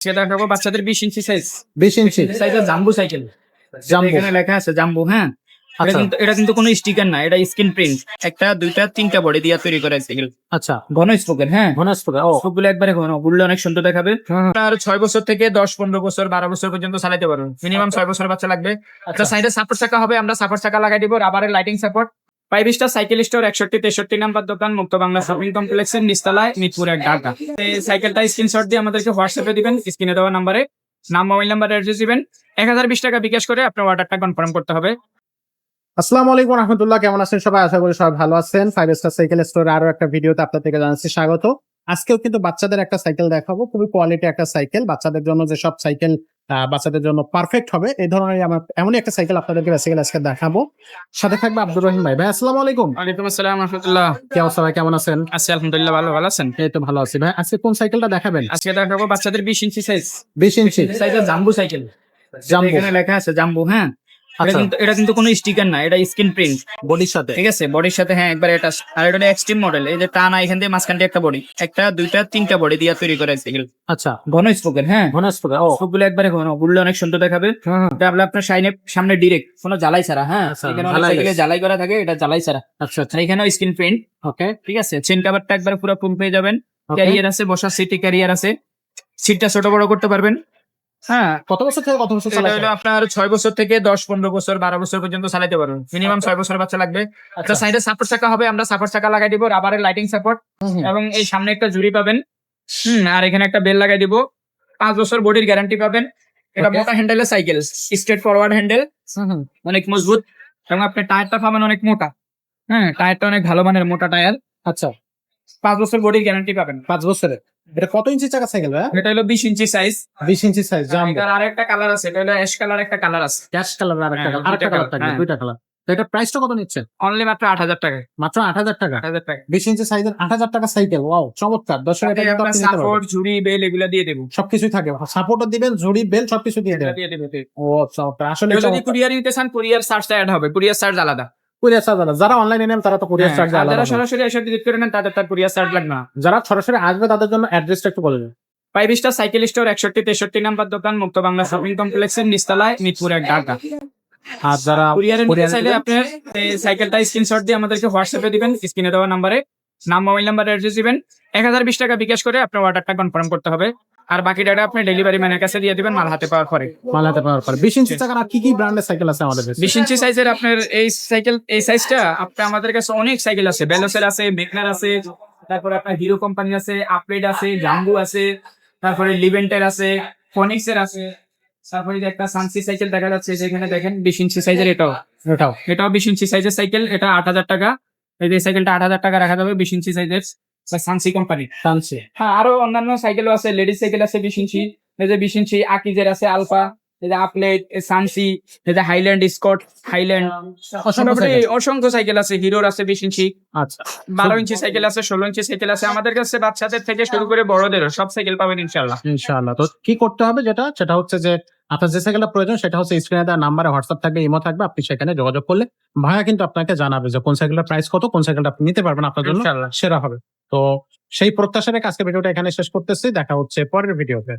সেটা দেখাবো বাচ্চাদের বিশ ইঞ্চি সাইজ বিশ ইঞ্চি? সাইজের জাম্বু সাইকেল। এখানে লেখা আছে জাম্বু হ্যাঁ? এটা আচ্ছা। কিন্তু এটা কিন্তু কোনো স্টিকার না এটা স্ক্রিন প্রিন্ট একটা দুইটা তিনটা বডি দিয়ে তৈরি করা সাইকেল আচ্ছা। ঘন স্পোকের হ্যাঁ? ঘনস্ফুট ও। সবগুলো একবারে ঘন ঘুরলে অনেক সুন্দর দেখাবে। আপনার ছয় বছর থেকে দশ পনেরো বছর বারো বছর পর্যন্ত চালাতে পারবেন। মিনিমাম ছয় বছর বাচ্চা লাগবে। একটা সাইডে সাপোর্ট চাকা হবে আমরা সাপোর্ট চাকা লাগাই দিব আবার lighting support five star cycle store একষট্টি তেষট্টি নাম্বার দোকান মুক্ত বাংলা শপিং কমপ্লেক্সের নিস্তালায় মিরপুর এক ঢাকা। এই সাইকেলটা স্ক্রিনশট দিয়ে আমাদেরকে হোয়াটসঅ্যাপে দিবেন স্ক্রিনে দেওয়া নাম্বারে নাম মোবাইল নাম্বার অ্যাড্রেস দিবেন। এক হাজার বিশ টাকা বিকাশ করে আপনার অর্ডারটা কনফার্ম করতে হবে। আসসালামু আলাইকুম রহমতুল্লাহ, কেমন আছেন সবাই? আশা করি সবাই ভালো আছেন। ফাইভ স্টার সাইকেল স্টোরে আরও একটা ভিডিওতে আপনাদেরকে জানাচ্ছি স্বাগত। আজকেও কিন্তু বাচ্চাদের একটা সাইকেল দেখাবো। খুবই কোয়ালিটি একটা সাইকেল বাচ্চাদের জন্য যে সব সাইকেল বাচ্চাদের জন্য পারফেক্ট হবে। এই ধরনের আমার এমনই একটা সাইকেল আপনাদেরকে বেসিক্যালি আজকে দেখাবো। সাথে থাকবে আব্দুর রহিম ভাই। ভাই আসসালামু আলাইকুম। ওয়ালাইকুম আসসালাম রহমতুল্লাহ। কি অবস্থা ভাই? কেমন আছেন? আছি আলহামদুলিল্লাহ ভালো ভালো আছেন? এই তো ভালো আছি ভাই। আজকে কোন সাইকেলটা দেখাবেন? আজকে দেখাবো বাচ্চাদের বিশ ইঞ্চি সাইজ বিশ ইঞ্চি। সাইজের জাম্বু সাইকেল জাম্বু। এখানে লেখা আছে জাম্বু হ্যাঁ? এটা আচ্ছা কিন্তু এটা কিন্তু কোনো স্টিকার না এটা স্ক্রিন প্রিন্ট বডির সাথে। ঠিক আছে? বডির সাথে হ্যাঁ একবার এটা আর এটা এক্সট্রিম মডেল এই যে টানা এখান দিয়ে মাঝখান দিয়ে একটা বডি একটা দুইটা তিনটা বডি দিয়ে তৈরি করা সাইকেল আচ্ছা। ঘন স্পোকের হ্যাঁ? ঘনস্ফুট ও। সবগুলো একবারে ঘন ঘুরলে অনেক সুন্দর দেখাবে। এটা আপনার আপনার সাইনে সামনে ডিরেক্ট কোনো জ্বালাই ছাড়া হ্যাঁ? আচ্ছা, এখানে সাইকেলে জ্বালাই করা থাকে এটা জ্বালাই ছাড়া। আচ্ছা আচ্ছা। এখানেও স্ক্রিন প্রিন্ট ওকে ঠিক আছে? চেন কাভারটা একবার পুরো ফুল পেয়ে যাবেন। ক্যারিয়ার আছে বসার সিটি ক্যারিয়ার আছে। সিটটা ছোট বড় করতে পারবেন। হ্যাঁ কত বছর থেকে কত বছর এটা হলো আপনার ছয় বছর থেকে দশ পনেরো বছর বারো বছর পর্যন্ত চালাতে পারবেন। মিনিমাম ছয় বছর বাচ্চা লাগবে। একটা আচ্ছা সাইডে সাপোর্ট চাকা হবে আমরা সাপোর্ট চাকা লাগাই দিব রাবারের লাইটিং সাপোর্ট। এবং এই সামনে একটা জুড়ি পাবেন। হুম আর এখানে একটা বেল লাগাই দিব। পাঁচ বছর বডির গ্যারান্টি পাবেন। এটা. মোটা হ্যান্ডেলের সাইকেল স্ট্রেট ফরওয়ার্ড হ্যান্ডেল। অনেক মজবুত এবং আপনি টায়ারটা পাবেন অনেক মোটা। হ্যাঁ টায়ারটা অনেক ভালো মানের মোটা টায়ার আচ্ছা। পাঁচ বছর বডির গ্যারান্টি পাবেন। পাঁচ বছরের? এটা কত ইঞ্চি চাকা সাইকেল ভাই? এটা হলো বিশ ইঞ্চি সাইজ বিশ ইঞ্চি সাইজ এটার আর একটা কালার আছে এটা হলো অ্যাশ কালার একটা কালার আছে। ক্যাশ কালার আর একটা হ্যাঁ, কালার আরেকটা কালার থাকবে হ্যাঁ। দুইটা কালার তো এটা প্রাইসটা কত নিচ্ছেন? অনলি মাত্র আট হাজার টাকায়। মাত্র আট হাজার টাকা? আট হাজার টাকা বিশ ইঞ্চি সাইজের আট হাজার টাকা সাইকেল ওয়াও চমৎকার। দর্শক। সাপোর্ট ঝুড়ি বেল এগুলো দিয়ে দেবো। সবকিছুই থাকে। সাপোর্টও দিবেন ঝুড়ি বেল সবকিছু দিয়ে দেবেন। দিয়ে দেবো ও চমৎকার। আসলে যদি কুরিয়ার নিতে চান কুরিয়ার চার্জটা অ্যাড হবে। কুরিয়ার চার্জ আলাদা। কুরিয়ার চার্জ আলাদা। যারা অনলাইনে নেন তারা তো কুরিয়ার হ্যাঁ, চার্জ আলাদা যারা সরাসরি এসে ভিজিট করে নেন তাদের তার কুরিয়ার চার্জ লাগবে না। যারা সরাসরি আসবে তাদের জন্য অ্যাড্রেসটা একটু বলে দেবেন ফাইভ স্টার সাইকেল স্টোর একষট্টি তেষট্টি নাম্বার দোকান মুক্ত বাংলা শপিং কমপ্লেক্সের নিস্তালায় মিরপুর এক ঢাকা। আর যারা কুরিয়ারে চাইলে? আপনার সাইকেলটা স্ক্রিনশট দিয়ে আমাদেরকে হোয়াটসঅ্যাপে দিবেন স্ক্রিনে দেওয়া নাম্বারে নাম মোবাইল নাম্বার অ্যাড্রেস দিবেন। এক হাজার বিশ টাকা বিকাশ করে আপনার অর্ডারটা কনফার্ম করতে হবে। আর বাকি টাকা আপনি ডেলিভারি ম্যানের কাছে দিয়ে দিবেন মাল হাতে পাওয়ার পরে। মালাতে পাওয়ার পরে। বিশ ইঞ্চি আর কি কি ব্র্যান্ডের সাইকেল আছে আমাদের কাছে? বিশ ইঞ্চি সাইজের আপনার এই সাইকেল এই সাইজটা আপনার আমাদের কাছে অনেক সাইকেল আছে। বেলোসের আছে মেকনার আছে তারপরে আপনার হিরো কোম্পানি আছে আপগ্রেড আছে জাম্বু আছে তারপরে লিভেন্টের আছে ফনিক্সের আছে। তারপরে যে একটা সানসি সাইকেল দেখা যাচ্ছে যেখানে দেখেন বিশ ইঞ্চি সাইজের এটাও। এটাও। এটাও বিশ ইঞ্চি সাইজের সাইকেল এটা আট হাজার টাকা। এই যে সাইকেলটা আট হাজার টাকা রাখা যাবে বিশ ইঞ্চি সাইজের সানসি কোম্পানি টানছে হ্যাঁ আরও অন্যান্য সাইকেলও আছে লেডিস সাইকেল আছে বিশ ইঞ্চি এই যে বিশ ইঞ্চি আকিজের আছে আলফা এই যে আপলেট সানসি এই যে হাইল্যান্ড স্কট হাইল্যান্ড অসংখ্য অসংখ্য সাইকেল আছে হিরোর আছে বিশ ইঞ্চি। আচ্ছা। বারো ইঞ্চি সাইকেল আছে ষোলো ইঞ্চি সাইকেল আছে। আমাদের কাছে বাচ্চাদের থেকে শুরু করে বড়দেরও সব সাইকেল পাবেন ইনশাল্লাহ ইনশাআল্লাহ। তো কি করতে হবে যেটা? সেটা হচ্ছে যে আপনার যে সাইকেলটা প্রয়োজন সেটা হচ্ছে স্ক্রিনে দেওয়া নাম্বারে হোয়াটসঅ্যাপ থাকবে ইমো থাকবে আপনি সেখানে যোগাযোগ করলে ভাইয়া কিন্তু আপনাকে জানাবে যে কোন সাইকেলটার প্রাইস কত কোন সাইকেলটা আপনি নিতে পারবেন আপনার জন্য সেরা হবে। তো সেই প্রত্যাশা রেখে আজকে ভিডিওটা এখানে শেষ করতেছি দেখা হচ্ছে পরের ভিডিওতে।